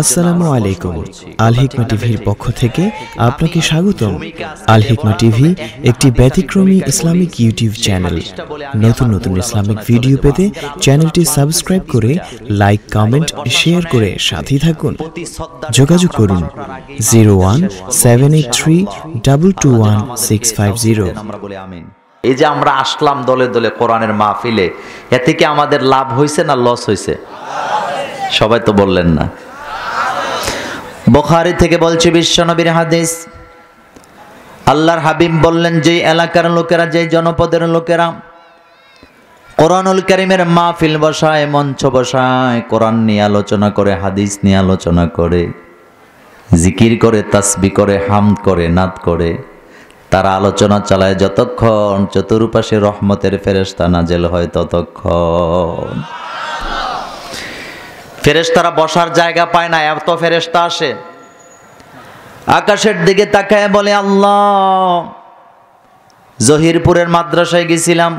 আসসালামু আলাইকুম। আল হিকমা টিভির পক্ষ থেকে আপনাকে স্বাগতম। আল হিকমা টিভি একটি ব্যতিক্রমী ইসলামিক ইউটিউব চ্যানেল। নতুন নতুন ইসলামিক ভিডিও পেতে চ্যানেলটি সাবস্ক্রাইব করে, লাইক, কমেন্ট, শেয়ার করে সাথেই থাকুন। যোগাযোগ করুন zero one seven eight three double two one six five zero. এই যে আমরা আসলাম দলে দলে কোরআনের মাহফিলে এ থেকে আমাদের লাভ হয়েছে না লস হয়েছে সবাই তো বললেন না। বখারি থেকে বলছে বিশ্বনবীর হাদিস। আল্লাহর হাবিব বললেন, যে এলাকার লোকেরা, যে জনপদের লোকেরা কোরআনুল করিমের মাহফিল বসায়, মঞ্চ বসায়, কোরআন নিয়ে আলোচনা করে, হাদিস নিয়ে আলোচনা করে, জিকির করে, তাসবি করে হাম করে, নাত করে, তারা আলোচনা চালায় যতক্ষণ চতুর্পাশে রহমতের ফেরেস্তা নাজেল হয় ততক্ষণ। ফেরেস্তারা বসার জায়গা পায় না, এত ফেরেস্তা আসে। আকাশের দিকে তাকায় বলে, আল্লাহ, জহিরপুরের মাদ্রাসায় গেছিলাম।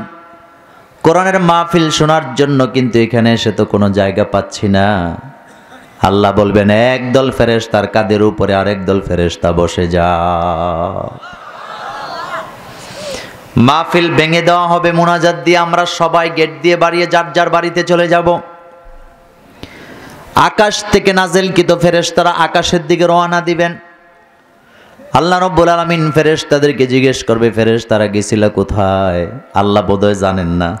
কোরআনের মাহফিল শোনার জন্য কিন্তু এখানে এসে তো কোনো জায়গা পাচ্ছি না। আল্লাহ বলবেন একদল ফেরেস্তার কাদের উপরে আরেক দল ফেরেস্তা বসে যা। মাহফিল ভেঙে দেওয়া হবে, মোনাজাত দিয়ে আমরা সবাই গেট দিয়ে বাড়িয়ে যার যার বাড়িতে চলে যাব। আকাশ থেকে নাজেলকৃত ফেরেশতারা আকাশের দিকে রওনা দিবেন। আল্লাহ রব্বুল আলমিন ফেরেশতাদেরকে জিজ্ঞেস করবে, ফেরেশতারা গেছিল কোথায়? আল্লাহ বোধহয় জানেন না।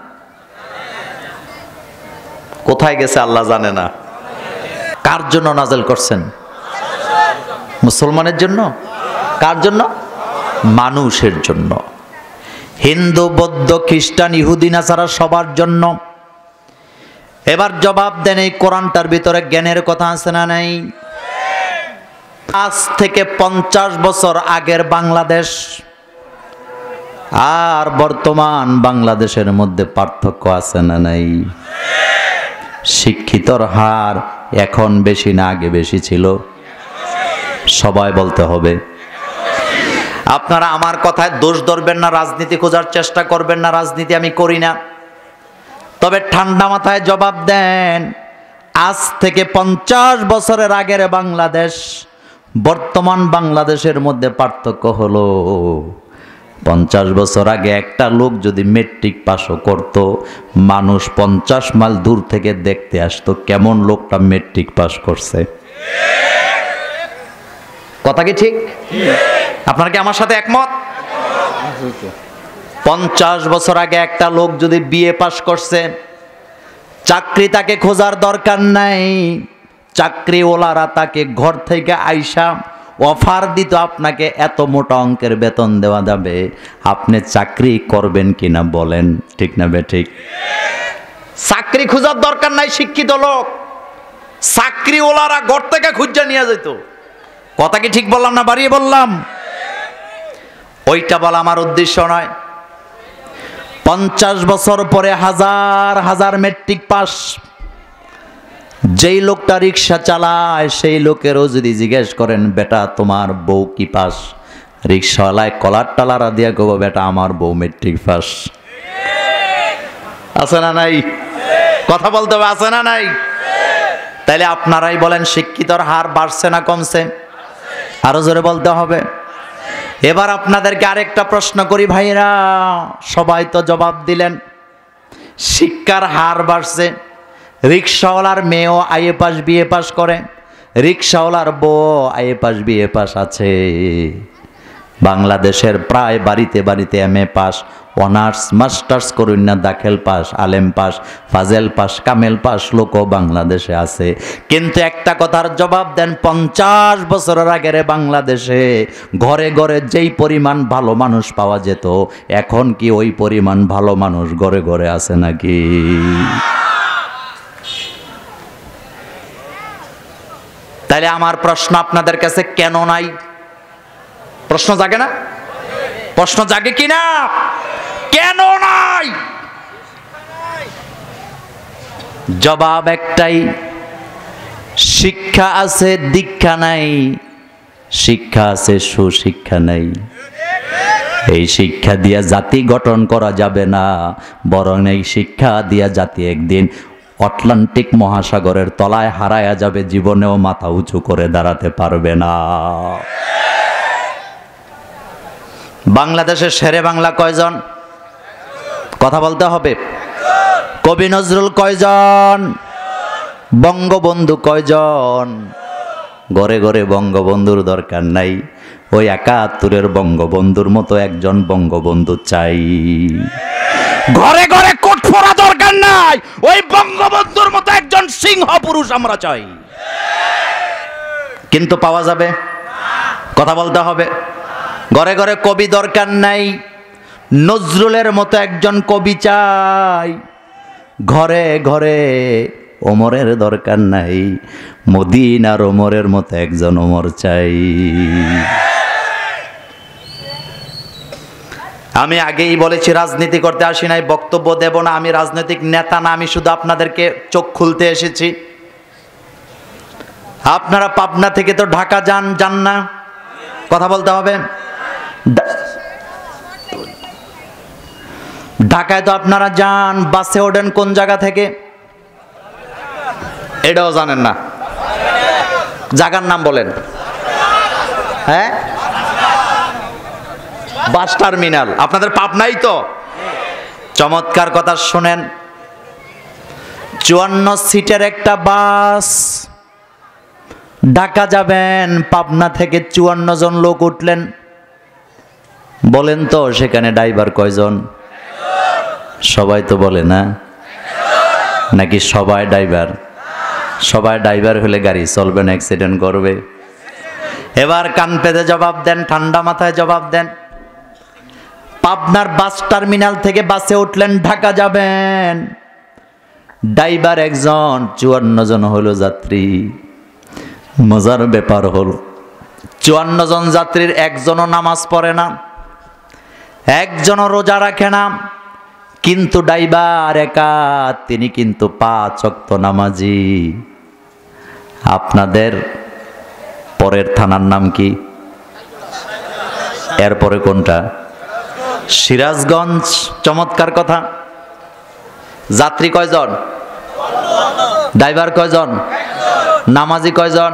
কোথায় গেছে আল্লাহ জানে না। কার জন্য নাজেল করছেন? মুসলমানের জন্য? কার জন্য? মানুষের জন্য। হিন্দু, বৌদ্ধ, খ্রিস্টান, ইহুদি, নাসারা সবার জন্য। এবার জবাব দেন এই কোরআনটার ভিতরে জ্ঞানের কথা আছে না নাই? আজ থেকে পঞ্চাশ বছর আগের বাংলাদেশ আর বর্তমান বাংলাদেশের মধ্যে পার্থক্য আছে না নাই? শিক্ষিতর হার এখন বেশি না, আগে বেশি ছিল। সবাই বলতে হবে। আপনারা আমার কথায় দোষ ধরবেন না, রাজনীতি খোঁজার চেষ্টা করবেন না, রাজনীতি আমি করি না। তবে ঠান্ডা মাথায় জবাব দেন, আজ থেকে পঞ্চাশ বছরের আগের বাংলাদেশ, বর্তমান বাংলাদেশের মধ্যে পার্থক্য হলো, পঞ্চাশ বছর আগে একটা লোক যদি মেট্রিক পাশও করত, মানুষ পঞ্চাশ মাইল দূর থেকে দেখতে আসতো কেমন লোকটা মেট্রিক পাশ করছে। কথা কি ঠিক? আপনারা কি আমার সাথে একমত? পঞ্চাশ বছর আগে একটা লোক যদি বিয়ে পাশ করছে, চাকরি তাকে খোঁজার দরকার নাই। চাকরিওয়ালারা তাকে ঘর থেকে আইসা অফার দিত, আপনাকে এত মোটা অঙ্কের বেতন দেওয়া যাবে, আপনি চাকরি করবেন কিনা বলেন। ঠিক না বে ঠিক? চাকরি খোঁজার দরকার নাই, শিক্ষিত লোক। চাকরিওয়ালারা ঘর থেকে খুঁজা নিয়ে যেত। কথা কি ঠিক বললাম না বাড়িয়ে বললাম? ওইটা বলা আমার উদ্দেশ্য নয়। পঞ্চাশ বছর পরে হাজার হাজার মেট্রিক পাস। যেই লোকটা রিক্সা চালায়, সেই লোকেরও যদি জিজ্ঞেস করেন, বেটা, তোমার বউ কি পাস? রিক্সাওয়ালায় কলার টালারা দিয়া গো বেটা, আমার বউ মেট্রিক পাস। আছে না নাই? কথা বলতে হবে, আছে না নাই? তাইলে আপনারাই বলেন, শিক্ষিতর হার বাড়ছে না কমছে? আরও জোরে বলতে হবে। এবার আপনাদেরকে আরেকটা প্রশ্ন করি ভাইরা সবাই তো জবাব দিলেন, শিক্ষার হার বাড়ছে, রিক্সাওয়ালার মেয়েও আইএ পাস, বিএ পাস করে, রিক্সাওয়ালার বউ আইএ পাস, বিএ পাস আছে। বাংলাদেশের প্রায় বাড়িতে বাড়িতে M A pass, honours, masters করুন না, দাখেল পাস, আলেম পাস, ফাজেল পাস, কামেল পাস লোকও বাংলাদেশে আছে। কিন্তু একটা কথার জবাব দেন, পঞ্চাশ বছরের আগের বাংলাদেশে ঘরে ঘরে যেই পরিমাণ ভালো মানুষ পাওয়া যেত, এখন কি ওই পরিমাণ ভালো মানুষ ঘরে ঘরে আছে নাকি? তাহলে আমার প্রশ্ন আপনাদের কাছে কেন নাই? প্রশ্ন জাগে না? প্রশ্ন জাগে কি না কেন নাই? জবাব একটাই, শিক্ষা আছে, দীক্ষা নাই। শিক্ষা আছে, সুশিক্ষা নাই। এই শিক্ষা দিয়া জাতি গঠন করা যাবে না। বরং এই শিক্ষা দিয়া জাতি একদিন আটলান্টিক মহাসাগরের তলায় হারায়া যাবে, জীবনেও মাথা উঁচু করে দাঁড়াতে পারবে না। বাংলাদেশের সেরে বাংলা কয়জন? কথা বলতে হবে। কবি নজরুল কয়জন? বঙ্গবন্ধু কয়জন? ঘরে ঘরে বঙ্গবন্ধুর দরকার নাই। ওই একাত্তরের বঙ্গবন্ধুর মতো একজন বঙ্গবন্ধু চাই। ঘরে ঘরে কোট ফোরা দরকার নাই। ওই বঙ্গবন্ধুর মতো একজন সিংহ পুরুষ আমরা চাই। কিন্তু পাওয়া যাবে? কথা বলতে হবে। ঘরে ঘরে কবি দরকার নাই। নজরুলের মতো একজন কবি চাই। ঘরে ঘরে ওমরের দরকার নাই। মদিনার ওমরের মতো একজন ওমর চাই। আমি আগেই বলেছি, রাজনীতি করতে আসি নাই, বক্তব্য দেব না। আমি রাজনৈতিক নেতা না, আমি শুধু আপনাদেরকে চোখ খুলতে এসেছি। আপনারা পাবনা থেকে তো ঢাকা যান যান না। কথা বলতে হবে। ঢাকায় তো আপনারা যান, বাসে ওঠেন কোন জায়গা থেকে? এটাও জানেন না। জায়গার নাম বলেন। হ্যাঁ? Bus terminal. আপনাদের পাবনাই তো। চমৎকার কথা শোনেন। চুয়ান্ন সিটের একটা বাস। ঢাকা যাবেন, পাবনা থেকে চুয়ান্ন জন লোক উঠলেন। বলেন তো, সেখানে ড্রাইভার কয়জন? সবাই তো বলে, না? নাকি সবাই ড্রাইভার? সবাই ড্রাইভার হলে গাড়ি চলবে না অ্যাক্সিডেন্ট করবে। এবার কান পেতে জবাব দেন, ঠান্ডা মাথায় জবাব দেন। পাবনার বাস টার্মিনাল থেকে বাসে উঠলেন, ঢাকা যাবেন। ড্রাইভার একজন, চুয়ান্ন জন হলো যাত্রী। মজার ব্যাপার হল, চুয়ান্ন জন যাত্রীর একজনও নামাজ পড়ে না। একজনও রোজা রাখে না, কিন্তু ড্রাইভার একা, তিনি কিন্তু পাঁচ অক্ত নামাজি। আপনাদের পরের থানার নাম কি? এরপরে কোনটা? সিরাজগঞ্জ, চমৎকার কথা। যাত্রী কয়জন? ড্রাইভার কয়জন? নামাজি কয়জন?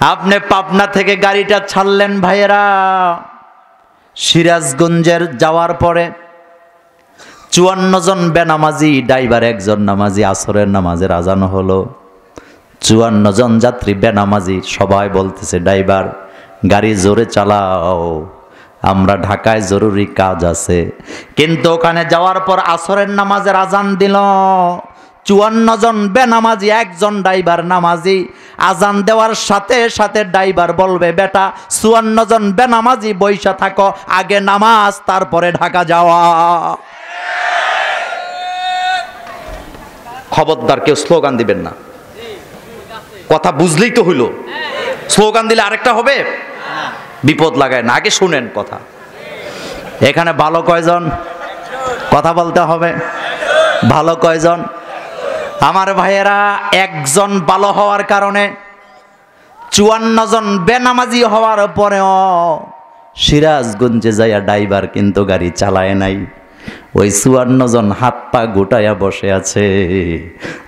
আপনি পাবনা থেকে গাড়িটা ছাড়লেন ভাইয়েরা। সিরাজগঞ্জের যাওয়ার পরে চুয়ান্ন জন বেনামাজি, ড্রাইভার একজন নামাজি, আসরের নামাজের আজানো হলো। চুয়ান্ন জন যাত্রী বেনামাজি, সবাই বলতেছে, ড্রাইভার, গাড়ি জোরে চালাও, আমরা ঢাকায় জরুরি কাজ আছে। কিন্তু ওখানে যাওয়ার পর আসরের নামাজের আজান দিল। চুয়ান্ন জন বেনামাজি, একজন ড্রাইভার নামাজি। আজান দেওয়ার সাথে সাথে ড্রাইভার বলবে, বেটা, চুয়ান্ন জন বেনামাজি বৈশা থাকো, আগে নামাজ, তারপরে ঢাকা যাওয়া। খবরদার কেউ স্লোগান দিবেন না। কথা বুঝলেই তো হইল। স্লোগান দিলে আরেকটা হবে? বিপদ লাগায় না। আগে শুনেন কথা। এখানে ভালো কয়জন? কথা বলতে হবে। ভালো কয়জন? আমার ভাইয়েরা, একজন ভালো হওয়ার কারণে চুয়ান্ন জন বেনামাজি হওয়ার পরেও সিরাজগঞ্জে যাইয়া ড্রাইভার কিন্তু গাড়ি চালায় নাই। ওই চুয়ান্ন জন হাত পা গোটায়া বসে আছে।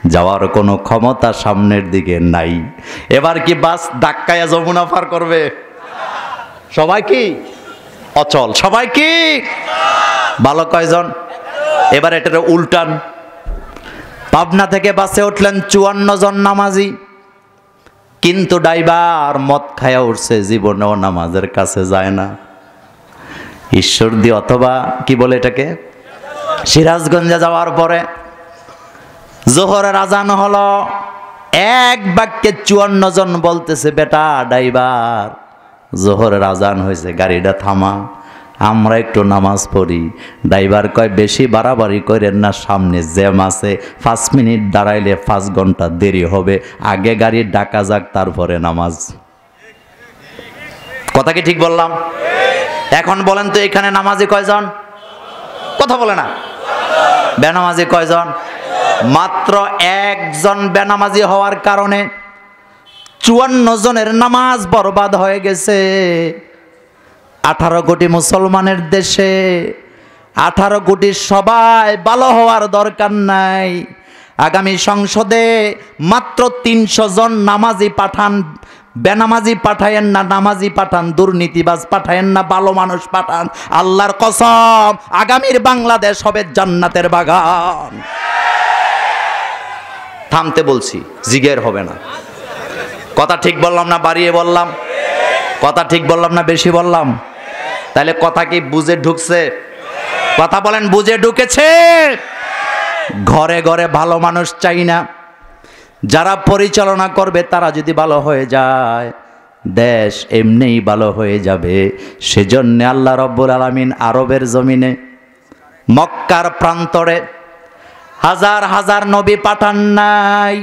যাওয়ার কোনো ক্ষমতা সামনের দিকে নাই। এবার কি বাস ধাক্কায়া যমুনা পার করবে? সবাই কি? অচল। সবাই কি? ভালো কয়জন? এবার এটার উল্টান। পাবনা থেকে বাসে উঠলেন চুয়ান্ন জন নামাজি। কিন্তু ড্রাইভার মদ খায়া উঠছে, জীবনেও নামাজের কাছে যায় না। ঈশ্বর দিয়ে অথবা, কি বলে এটাকে? সিরাজগঞ্জে যাওয়ার পরে জোহরের আজান হলো, এক বাক্যে চুয়ান্ন জন বলতেছে, বেটা, ড্রাইভার, জোহরের আজান হয়েছে, গাড়িটা থামা। আমরা একটু নামাজ পড়ি। ড্রাইভার কয়, বেশি বাড়াবাড়ি করেন না, সামনে জ্যাম আছে। পাঁচ মিনিট দাঁড়াইলে পাঁচ ঘণ্টা দেরি হবে। আগে গাড়ি ডাকা যাক, তারপরে নামাজ। কথা কি ঠিক বললাম? এখন বলেন তো, এখানে নামাজি কয়জন? কথা বলে না। বেনামাজি কয়জন? মাত্র একজন বেনামাজি হওয়ার কারণে চুয়ান্ন জনের নামাজ বরবাদ হয়ে গেছে। আঠারো কোটি মুসলমানের দেশে, আঠারো কোটি সবাই ভালো হওয়ার দরকার নাই। আগামী সংসদে মাত্র তিনশো জন নামাজি পাঠান, বেনামাজি পাঠায়েন না, নামাজি পাঠান, দুর্নীতিবাজ পাঠায়েন না, ভালো মানুষ পাঠান। আল্লাহর কসম, আগামীর বাংলাদেশ হবে জান্নাতের বাগান। থামতে বলছি, জিগের হবে না। কথা ঠিক বললাম না, বাড়িয়ে বললাম? কথা ঠিক বললাম না, বেশি বললাম? তাহলে কথা কি বুঝে ঢুকছে? কথা বলেন, বুঝে ঢুকেছে? ঘরে ঘরে ভালো মানুষ চাই না। যারা পরিচালনা করবে, তারা যদি ভালো হয়ে যায়, দেশ এমনিই ভালো হয়ে যাবে। সেজন্য আল্লাহ রব্বুল আলমিন আরবের জমিনে, মক্কার প্রান্তরে হাজার হাজার নবী পাঠান নাই।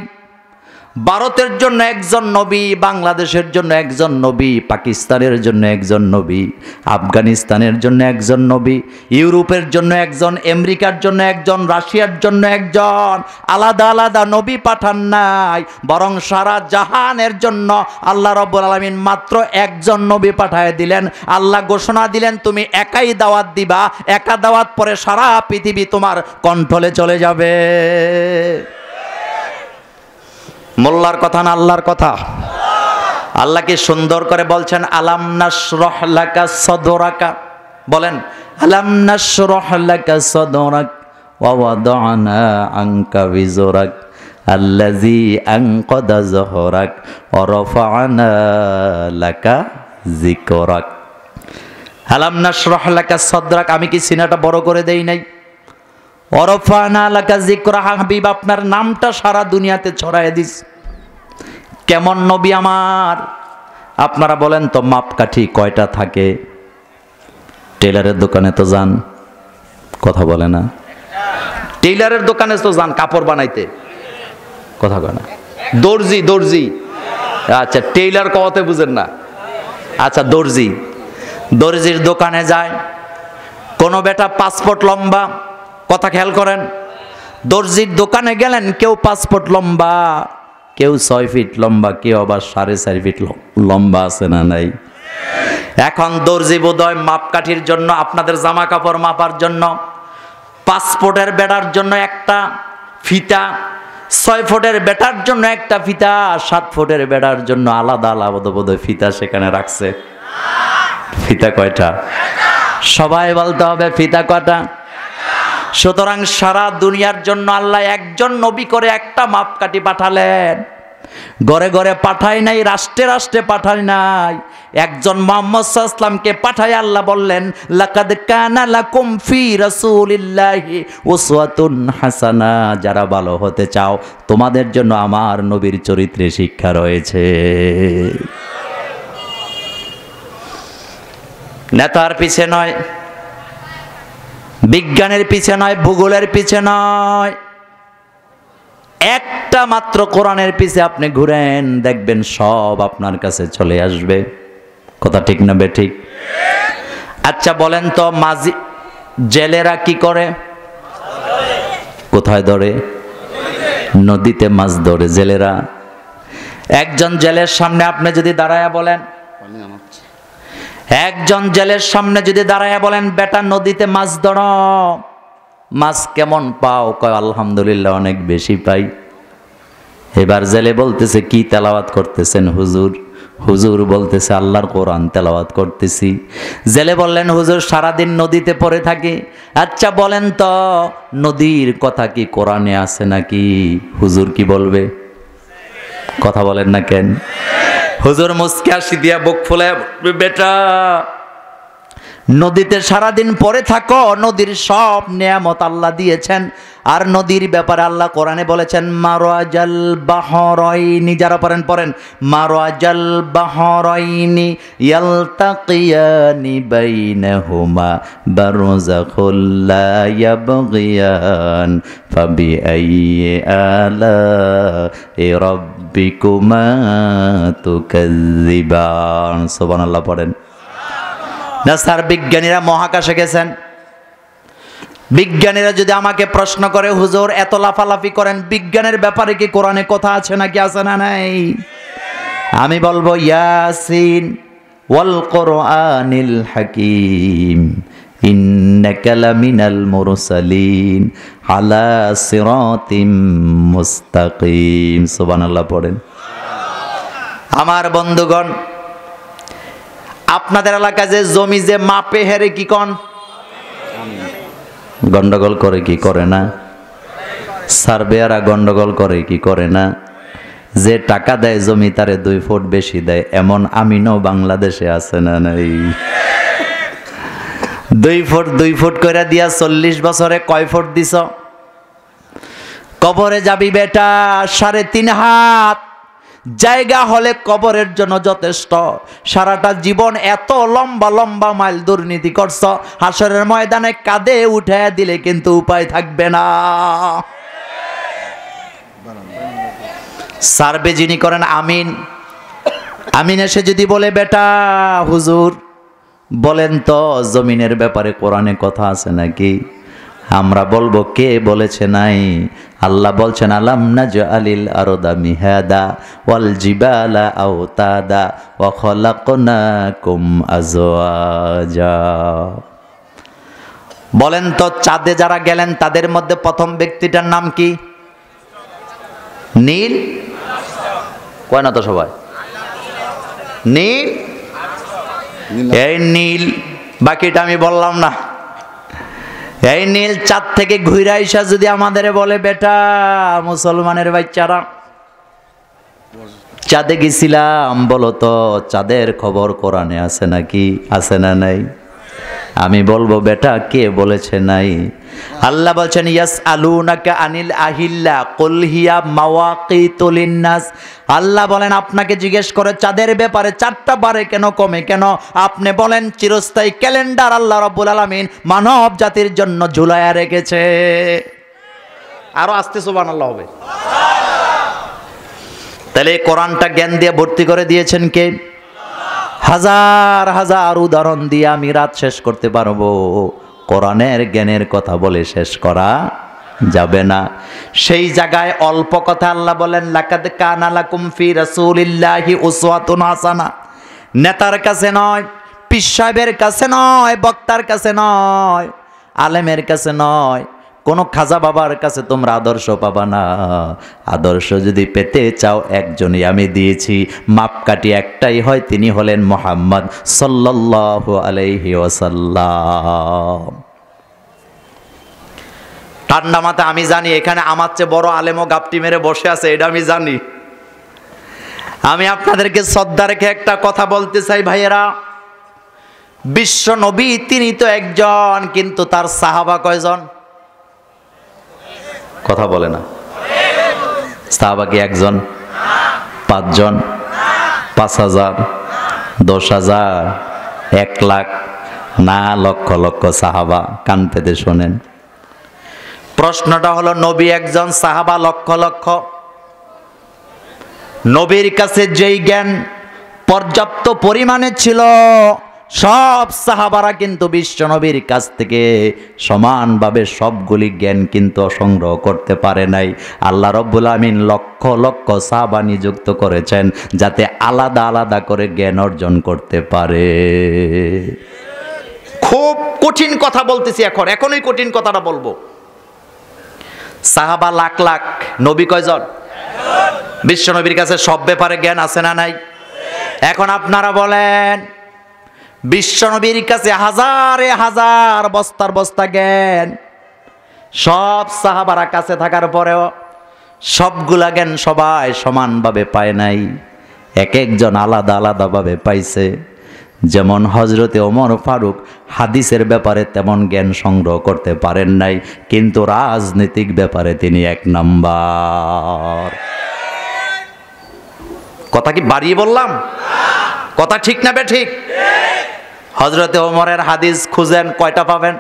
ভারতের জন্য একজন নবী, বাংলাদেশের জন্য একজন নবী, পাকিস্তানের জন্য একজন নবী, আফগানিস্তানের জন্য একজন নবী, ইউরোপের জন্য একজন, আমেরিকার জন্য একজন, রাশিয়ার জন্য একজন। আলাদা আলাদা নবী পাঠান নাই, বরং সারা জাহানের জন্য আল্লাহ রব্বুল আলমিন মাত্র একজন নবী পাঠায় দিলেন। আল্লাহ ঘোষণা দিলেন, তুমি একাই দাওয়াত দিবা, একা দাওয়াত পরে সারা পৃথিবী তোমার কণ্ঠলে চলে যাবে। মোল্লার কথা না আল্লাহর কথা? আল্লাহকে সুন্দর করে বলছেন, আলাম নাশরহ লাকা সদরাকা? বলেন, আলাম নাশরহ লাকা সদরাক ওয়া ওয়াদানা আনকা বিজরাক আল্লাযী আনকাদা যহরাক ওয়া রাফা'না লাকা যিকরাক। আলাম নাশরহ লাকা সদরাক, আমি কি সিনাটা বড় করে দেই নাই? আপনার নামটা সারা দুনিয়াতে ছড়ায় দিস। কেমন নবী আমার? আপনারা বলেন তো, মাপকাঠি কয়টা থাকে? টেলারের দোকানে তো যান, কথা বলে না। টেইলারের দোকানে তো যান, কাপড় বানাইতে। কথা কয় না। দর্জি দর্জি। আচ্ছা টেইলার কওয়াতে বুঝেন না। আচ্ছা দর্জি। দর্জির দোকানে যায়, কোনো বেটা পাসপোর্ট লম্বা কথা খেয়াল করেন। দর্জির দোকানে গেলেন, কেউ পাসপোর্ট লম্বা, কেউ ছয় ফিট লম্বা, কেউ আবার সাড়ে চারি ফিট লম্বা আছে না নাই? এখন দর্জি বোধহয় মাপকাঠির জন্য, আপনাদের জামা কাপড় মাপার জন্য পাসপোর্টের বেটার জন্য একটা ফিতা, ছয় ফুটের বেটার জন্য একটা ফিতা, সাত ফুটের বেটার জন্য আলাদা আলাদা বোধহয় ফিতা সেখানে রাখছে। ফিতা কয়টা? সবাই বলতে হবে ফিতা কয়টা? সুতরাং সারা দুনিয়ার জন্য আল্লাহ একজন নবী করে একটা মাপকাঠি পাঠালেন। ঘরে ঘরে পাঠায় নাই, রাষ্ট্রে রাষ্ট্রে পাঠায় নাই। একজন মোহাম্মদ সাল্লামকে পাঠায় আল্লাহ বললেন, লাকাদ কানা লাকুম ফি রাসূলিল্লাহি উসওয়াতুন হাসানা। যারা ভালো হতে চাও, তোমাদের জন্য আমার নবীর চরিত্রে শিক্ষা রয়েছে। নেতার পিছে নয় বিজ্ঞানের পিছে নয়, ভূগোলের পিছে নয়। একটা মাত্র কোরআনের পিছে আপনি ঘুরেন, দেখবেন সব আপনার কাছে চলে আসবে। কথা ঠিক না ঠিক আচ্ছা বলেন তো, মাঝি জেলেরা কি করে? কোথায় ধরে? নদীতে মাছ ধরে জেলেরা। একজন জেলের সামনে আপনি যদি দাঁড়ায়া বলেন একজন জেলের সামনে যদি দাঁড়ায় বলেন, বেটা, নদীতে মাছ ধর। মাছ কেমন পাও? কয়, আলহামদুলিল্লাহ, অনেক বেশি পাই। এবার জেলে বলতেছে, কি তেলাওয়াত করতেছেন হুজুর? হুজুর বলতেছে, আল্লাহর কোরআন তেলাওয়াত করতেছি। জেলে বললেন, হুজুর, সারাদিন নদীতে পড়ে থাকি? আচ্ছা বলেন তো, নদীর কথা কি কোরআনে আছে নাকি? হুজুর কি বলবে? কথা বলেন না কেন? হুজুর মুসকে আসি দিয়া বুক ফুলে বেটা নদীতে সারাদিন পরে থাকো, নদীর সব নিয়ামত আল্লাহ দিয়েছেন। আর নদীর ব্যাপারে আল্লাহ কোরআনে বলেছেন মারাজাল বাহরাইনি যারা পড়েন পড়েন। মারাজাল বাহরাইনি ইয়ালতাকিয়ানি বাইনাহুমা বারযাখুল লা ইয়াবগিয়ান ফাবিআইয়ি আলা রাব্বিকুমা তুকাজ্জিবান সুবহানাল্লাহ পড়েন। স্যার বিজ্ঞানীরা মহাকাশে গেছেন। বিজ্ঞানীরা যদি আমাকে প্রশ্ন করে, হুজুর, এত লাফালাফি করেন, বিজ্ঞানের ব্যাপারে কি কোরআনে কথা আছে নাকি আছে না নাই? আমি বলব, ইয়াসিন ওয়াল কোরআনিল হাকিম, ইন্নাকা লামিনাল মুরসালিন আলা সিরাতিম মুস্তাকিম। সুবহানাল্লাহ, পড়েন। আমার বন্ধুগণ আপনাদের এলাকায় যে জমি, যে মাপে হেরে কি কন? গন্ডগোল করে কি করে না? সার্ভেয়ারা গন্ডগোল করে কি করে না? যে টাকা দেয় জমি, তারে দুই ফুট বেশি দেয়। এমন আমিনও বাংলাদেশে আছে না নাই? দুই ফুট দুই ফুট করে দিয়া চল্লিশ বছরে কয় ফুট দিছ? কবরে যাবি বেটা, সাড়ে তিন হাত। জায়গা হলে কবরের জন্য যথেষ্ট। সারাটা জীবন এত লম্বা লম্বা মাইল দুর্নীতি করছ, হাসরের ময়দানে কাঁধে উঠে দিলে কিন্তু উপায় থাকবে না। সার্ভে যিনি করেন, আমিন। আমিন এসে যদি বলে, বেটা, হুজুর, বলেন তো, জমিনের ব্যাপারে কোরআনে কথা আছে নাকি? আমরা বলব কে বলেছে নাই? আল্লাহ বলছেন, আলাম না নাজ আলিল আরদা মিহাদা ওয়াল জিবালা আওতাদা ওয়া খলাকনাকুম আজওয়াজা। বলেন তো, চাঁদে যারা গেলেন, তাদের মধ্যে প্রথম ব্যক্তিটার নাম কি? নীল? কয় না তো সবাই? নীল? এই নীল, বাকিটা আমি বললাম না। এই নীল চাঁদ থেকে ঘুরে আইসা যদি আমাদের বলে, বেটা, মুসলমানের বাচ্চারা, চাঁদে গেছিলাম বলো তো, চাঁদের খবর কোরআনে আছে নাকি, আছে না নাই? আমি বলব, বেটা, কে বলেছে নাই? আল্লাহ বলছেন ইয়াস আলুনাকা আনিল আহিল্লা কলহিয়া মাওয়াকিতুল লিন্নাস। আল্লাহ বলেন, আপনাকে জিজ্ঞেস করে, চাঁদের ব্যাপারে চারটা বারে কেন কমে? কেন? আপনি বলেন, চিরস্থায়ী ক্যালেন্ডার আল্লাহ রব্বুল আলামিন মানব জাতির জন্য ঝুলায়া রেখেছে। আরও আসতে সুবহানাল্লাহ হবে। তাহলে কোরআনটা জ্ঞান দিয়ে ভর্তি করে দিয়েছেন কে? হাজার হাজার উদাহরণ দিয়ে আমি রাত শেষ করতে পারব। কোরআনের জ্ঞানের কথা বলে শেষ করা যাবে না। সেই জায়গায় অল্প কথা আল্লাহ বলেন, লাকাদ কানা লাকুম ফি রাসূলিল্লাহি উসওয়াতুন হাসানা। নেতার কাছে নয় পীর সাহেবের কাছে নয়, বক্তার কাছে নয়, আলেমের কাছে নয় কোনো খাজা বাবার কাছে তোমরা আদর্শ পাবা না। আদর্শ যদি পেতে চাও, একজনই আমি দিয়েছি। মাপকাঠি একটাই হয়, তিনি হলেন মোহাম্মদ সাল্লাল্লাহু আলাইহি ওয়াসাল্লাম। ঠান্ডা মাথা আমি জানি, এখানে আমার চেয়ে বড় আলেমও গাপটি মেরে বসে আছে, এটা আমি জানি। আমি আপনাদেরকে শ্রদ্ধা রেখে একটা কথা বলতে চাই, ভাইয়েরা। বিশ্ব নবী, তিনি তো একজন, কিন্তু তার সাহাবা কয়জন? কথা বলে না। সাহাবা কি একজন, পাঁচজন, পাঁচ হাজার, দশ হাজার, এক লাখ, না লক্ষ লক্ষ সাহাবা কান পেতে শোনেন। প্রশ্নটা হলো, নবী একজন সাহাবা লক্ষ লক্ষ? নবীর কাছে যেই জ্ঞান পর্যাপ্ত পরিমাণে ছিল সব সাহাবারা কিন্তু বিশ্ব নবীর কাছ থেকে সমানভাবে সবগুলি জ্ঞান কিন্তু সংগ্রহ করতে পারে নাই। আল্লাহ রব্বুল আমিন লক্ষ লক্ষ সাহাবা নিযুক্ত করেছেন যাতে আলাদা আলাদা করে জ্ঞান অর্জন করতে পারে। খুব কঠিন কথা বলতেছি এখন, এখনই কঠিন কথাটা বলব। সাহাবা লাখ লাখ, নবী কয়জন? বিশ্ব নবীর কাছে সব ব্যাপারে জ্ঞান আছে না নাই? এখন আপনারা বলেন বিশ্ব নবীর কাছে হাজারে হাজার বস্তার বস্তা জ্ঞান। সব সাহাবারা কাছে থাকার পরেও সবগুলা জ্ঞান সবাই সমানভাবে পায় নাই। এক একজন আলাদা আলাদাভাবে পাইছে। যেমন হজরতে ওমর ফারুক হাদিসের ব্যাপারে তেমন জ্ঞান সংগ্রহ করতে পারেন নাই, কিন্তু রাজনৈতিক ব্যাপারে তিনি এক নম্বর। কথা কি বাড়িয়ে বললাম? কথা ঠিক না বে ঠিক? হজরতে ওমরের হাদিস খুঁজেন, কয়টা পাবেন?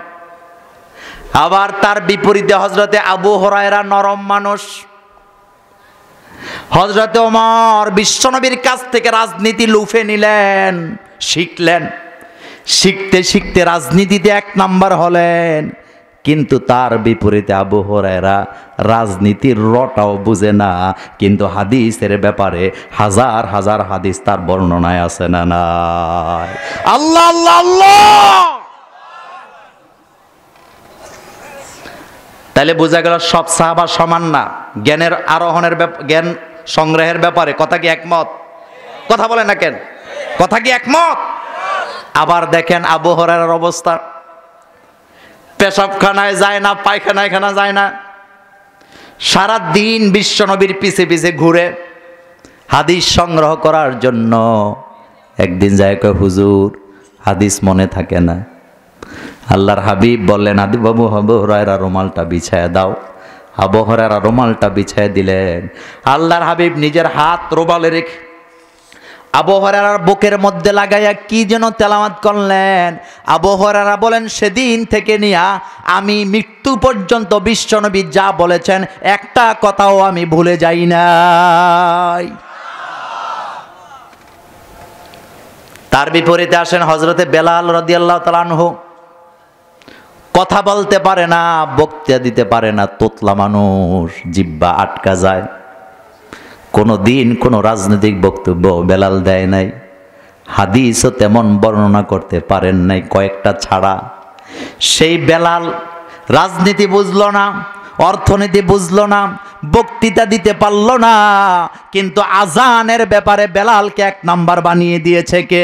আবার তার বিপরীতে হজরতে আবু হরায়রা নরম মানুষ। হজরতে ওমর বিশ্বনবীর কাছ থেকে রাজনীতি লুফে নিলেন, শিখলেন। শিখতে শিখতে রাজনীতিতে এক নাম্বার হলেন। কিন্তু তার বিপরীতে আবু রাজনীতির রটাও বুঝে না, কিন্তু হাদিসের ব্যাপারে হাজার হাজার হাদিস তার বর্ণনায় আছে না নাই। আল্লাহ আল্লাহ তাহলে বোঝা গেল সব সাহাবা সমান না। জ্ঞানের আরোহণের জ্ঞান সংগ্রহের ব্যাপারে কথা কি একমত? কথা বলে না কেন? কথা কি একমত? আবার দেখেন আবহরার অবস্থা। পেশাবখানায় যায় না, পায়খানায় খানা যায় না। সারা দিন বিশ্বনবীর পিছে পিছে ঘুরে হাদিস সংগ্রহ করার জন্য একদিন যায় কয়, হুজুর, হাদিস মনে থাকে না। আল্লাহর হাবিব বললেন আদি বাবু আবু হরায়রা, রুমালটা বিছায় দাও। আবু হরায়রা রুমালটা বিছায় দিলেন। আল্লাহর হাবিব নিজের হাত রোবালে রেখে আবহরার বুকের মধ্যে লাগাইয়া কি যেন তেলামাত করলেন? আবহরারা বলেন, সেদিন থেকে নিয়া আমি মৃত্যু পর্যন্ত বিশ্বনবী যা বলেছেন, একটা কথাও আমি ভুলে যাই নাই। তার বিপরীতে আসেন হজরতে বেলাল রদিয়াল্লাহ তালানহু কথা বলতে পারে না, বক্তৃতা দিতে পারে না, তোতলা মানুষ, জিব্বা আটকা যায়। কোনো দিন কোনো রাজনৈতিক বক্তব্য বেলাল দেয় নাই। হাদিসও তেমন বর্ণনা করতে পারেন নাই কয়েকটা ছাড়া। সেই বেলাল রাজনীতি বুঝল না, অর্থনীতি বুঝলো না, বক্তৃতা দিতে পারল না, কিন্তু আজানের ব্যাপারে বেলালকে এক নাম্বার বানিয়ে দিয়েছে কে?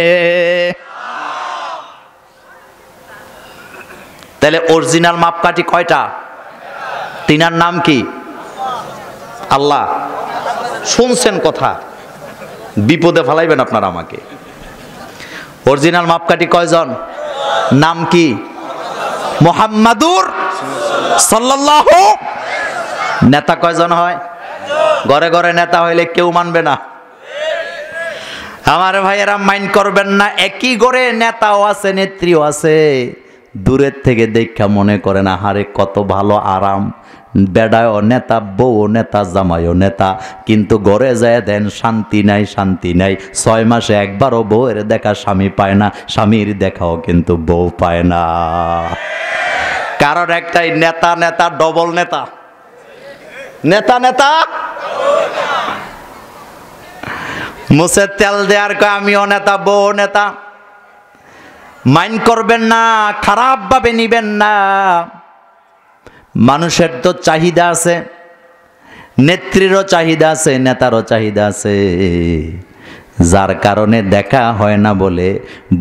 তাহলে অরিজিনাল মাপকাঠি কয়টা? তিনার নাম কি? আল্লাহ। শুনছেন কথা। বিপদে ফেলাইবেন আপনারা আমাকে। অরিজিনাল মাপকাঠি কয়জন? নাম কি? মোহাম্মাদুর সাল্লাল্লাহু। নেতা কয়জন হয়? ঘরে ঘরে নেতা হইলে কেউ মানবে না। আমার ভাইয়েরা, মাইন্ড করবেন না, একই ঘরে নেতাও আছে, নেত্রীও আছে। দূরের থেকে দেখা মনে করে না হারে কত ভালো আরাম। বেড়ায়ও নেতা, বউ নেতা জামাইও নেতা। কিন্তু ঘরে যায় দেন শান্তি নাই শান্তি নাই। ছয় মাসে একবারও বউয়ের দেখা স্বামী পায় না, স্বামীর দেখাও কিন্তু বউ পায় না। কারণ একটাই, নেতা নেতা, ডবল নেতা। নেতা নেতা। মুসে তেল দেওয়ার কয়, আমিও নেতা, বউ নেতা। মাইন্ড করবেন না খারাপ ভাবে নিবেন না। মানুষের তো চাহিদা আছে, নেত্রীরও চাহিদা আছে, নেতারও চাহিদা আছে। যার কারণে দেখা হয় না বলে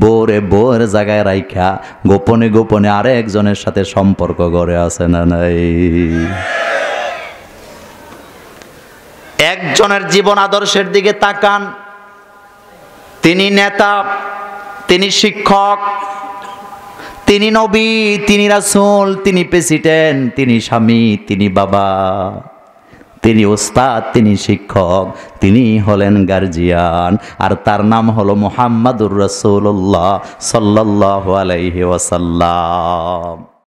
বউরে বউয়ের জায়গায় রাইখা গোপনে গোপনে আরেকজনের সাথে সম্পর্ক গড়ে আছে না নাই? একজনের জীবন আদর্শের দিকে তাকান, তিনি নেতা, তিনি শিক্ষক তিনি নবী, তিনি রাসুল, তিনি প্রেসিডেন্ট, তিনি স্বামী, তিনি বাবা, তিনি ওস্তাদ, তিনি শিক্ষক, তিনি হলেন গার্জিয়ান। আর তার নাম হলো মোহাম্মদুর রসুল্লাহ সাল্লাহ আলাইহি ওয়াসাল্লাম।